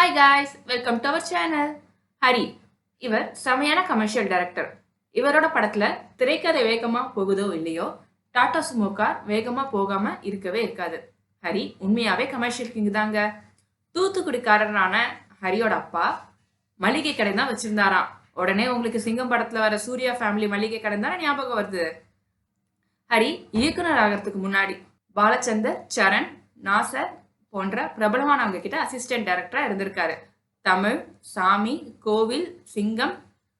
Hi guys welcome to our channel Hari இவர் செமையான commercial director இவரோட படத்துல திரைக்கதை வேகமா போகுதோ இல்லையோ டாடா சுமோ கார் வேகமா போகாம இருக்கவே இருக்காது. ஹரி உண்மையாவே கமர்ஷியல் கிங் தாங்க. தூத்துக்குடிக்காரரான ஹரியோட அப்பா மளிகை கடை தான் வச்சிருந்தாராம். உடனே உங்களுக்கு சிங்கம் படத்துல வர சூர்யா ஃபேமிலி மளிகை கடை தானே ஞாபகம் வருது. ஹரி இயக்குனர் ஆகிறதுக்கு முன்னாடி பாலச்சந்தர் சரண் நாசர் போன்ற பிரபலமானவங்க கிட்ட அசிஸ்டன்ட் டைரக்டரா இருந்திருக்காரு. தமிழ் சாமி கோவில் சிங்கம்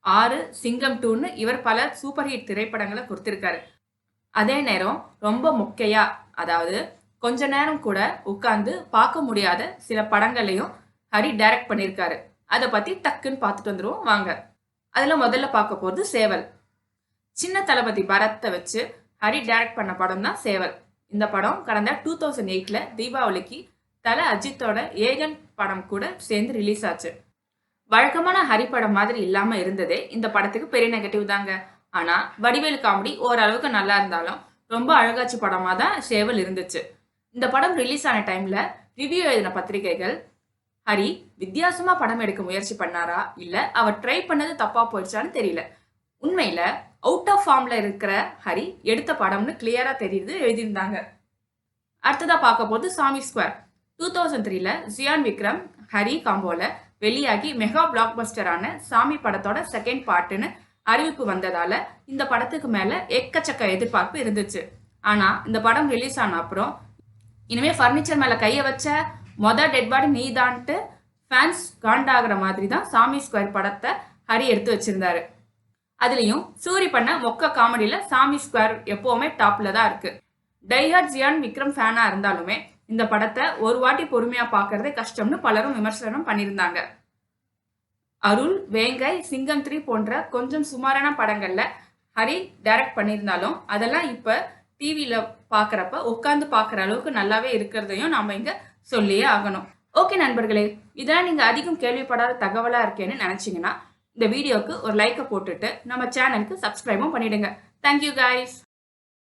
ஆறு சிங்கம் டூன்னு இவர் பல சூப்பர் ஹிட் திரைப்படங்களை கொடுத்திருக்காரு. அதே நேரம் ரொம்ப மொக்கையா அதாவது கொஞ்ச நேரம் கூட உட்கார்ந்து பார்க்க முடியாத சில படங்களையும் ஹரி டைரக்ட் பண்ணியிருக்காரு. அதை பத்தி டக்குன்னு பார்த்துட்டு வந்துருவோம் வாங்க. அதுல முதல்ல பார்க்க போகிறது சேவல். சின்ன தளபதி பரத்தை வச்சு ஹரி டைரக்ட் பண்ண படம் தான் சேவல். இந்த படம் கடந்த டூ தௌசண்ட் எயிட்ல தீபாவளிக்கு தலை அஜித்தோட ஏகன் படம் கூட சேர்ந்து ரிலீஸ் ஆச்சு. வழக்கமான ஹரி படம் மாதிரி இல்லாம இருந்ததே இந்த படத்துக்கு பெரிய நெகட்டிவ் தாங்க. ஆனா வடிவேலு காமெடி ஓரளவுக்கு நல்லா இருந்தாலும் ரொம்ப அழகாட்சி படமா தான் சேவல் இருந்துச்சு. இந்த படம் ரிலீஸ் ஆன டைம்ல ரிவ்யூ எழுதின பத்திரிகைகள் ஹரி வித்தியாசமா படம் எடுக்க முயற்சி பண்ணாரா? இல்ல அவர் ட்ரை பண்ணது தப்பா போயிடுச்சான்னு தெரியல. உண்மையில அவுட் ஆஃப் ஃபார்ம்ல இருக்கிற ஹரி எடுத்த படம்னு கிளியரா தெரியுது எழுதியிருந்தாங்க. அடுத்ததா பார்க்க போது சாமி ஸ்கொயர் டூ தௌசண்ட் த்ரீல ஜியான் விக்ரம் ஹரி காம்போல வெளியாகி மெகா பிளாக் பஸ்டரான சாமி படத்தோட செகண்ட் பார்ட்டுன்னு அறிவிப்பு வந்ததால இந்த படத்துக்கு மேல எக்கச்சக்க எதிர்பார்ப்பு இருந்துச்சு. ஆனா இந்த படம் ரிலீஸ் ஆன அப்புறம் இனிமே ஃபர்னிச்சர் மேல கைய வச்ச மொத டெட் பாடி நீதான்ட்டு ஃபேன்ஸ் காண்டாகிற மாதிரி தான் சாமி ஸ்கொயர் படத்தை ஹரி எடுத்து வச்சிருந்தாரு. அதுலயும் சூரி பண்ண மொக்க காமெடியில சாமி ஸ்கொயர் எப்பவுமே டாப்ல தான் இருக்கு. டைஹர் ஜியான் விக்ரம் ஃபேனா இருந்தாலுமே இந்த படத்தை ஒரு வாட்டி பொறுமையா பார்க்கறதே கஷ்டம்னு பலரும் விமர்சனம் பண்ணியிருந்தாங்க. அருள் வேங்கை சிங்கம் த்ரீ போன்ற கொஞ்சம் சுமாரான படங்கள்ல ஹரி டைரக்ட் பண்ணியிருந்தாலும் அதெல்லாம் இப்ப டிவியில பாக்குறப்ப உட்காந்து பார்க்குற அளவுக்கு நல்லாவே இருக்கிறதையும் நாம இங்க சொல்லியே ஆகணும். ஓகே நண்பர்களே இதெல்லாம் நீங்க அதிகம் கேள்விப்படாத தகவலா இருக்கேன்னு நினைச்சீங்கன்னா இந்த வீடியோக்கு ஒரு லைக்கை போட்டுட்டு நம்ம சேனலுக்கு சப்ஸ்கிரைபும் பண்ணிடுங்க. Thank you guys